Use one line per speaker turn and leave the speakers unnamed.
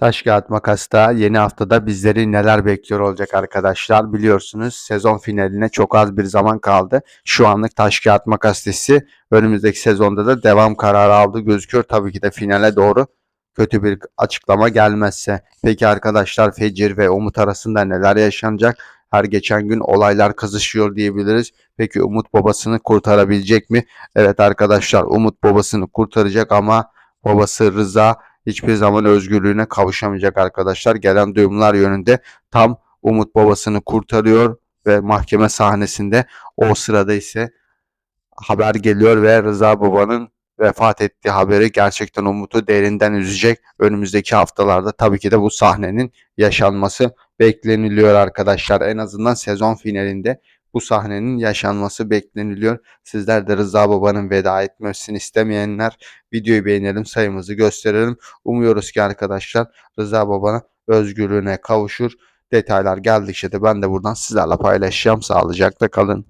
Taş kağıt makasta yeni haftada bizleri neler bekliyor olacak arkadaşlar biliyorsunuz sezon finaline çok az bir zaman kaldı. Şu anlık taş kağıt makas dizisi önümüzdeki sezonda da devam kararı aldı gözüküyor. Tabii ki de finale doğru kötü bir açıklama gelmezse. Peki arkadaşlar Fecir ve Umut arasında neler yaşanacak? Her geçen gün olaylar kızışıyor diyebiliriz. Peki Umut babasını kurtarabilecek mi? Evet arkadaşlar Umut babasını kurtaracak ama babası Rıza hiçbir zaman özgürlüğüne kavuşamayacak arkadaşlar. Gelen duyumlar yönünde tam Umut babasını kurtarıyor ve mahkeme sahnesinde o sırada ise haber geliyor ve Rıza babanın vefat ettiği haberi gerçekten Umut'u derinden üzecek. Önümüzdeki haftalarda tabii ki de bu sahnenin yaşanması bekleniliyor arkadaşlar. En azından sezon finalinde bu sahnenin yaşanması bekleniliyor. Sizler de Rıza babanın veda etmesini istemeyenler videoyu beğenelim sayımızı gösterelim. Umuyoruz ki arkadaşlar Rıza babanın özgürlüğüne kavuşur. Detaylar geldikçe de ben de buradan sizlerle paylaşacağım. Sağlıcakla kalın.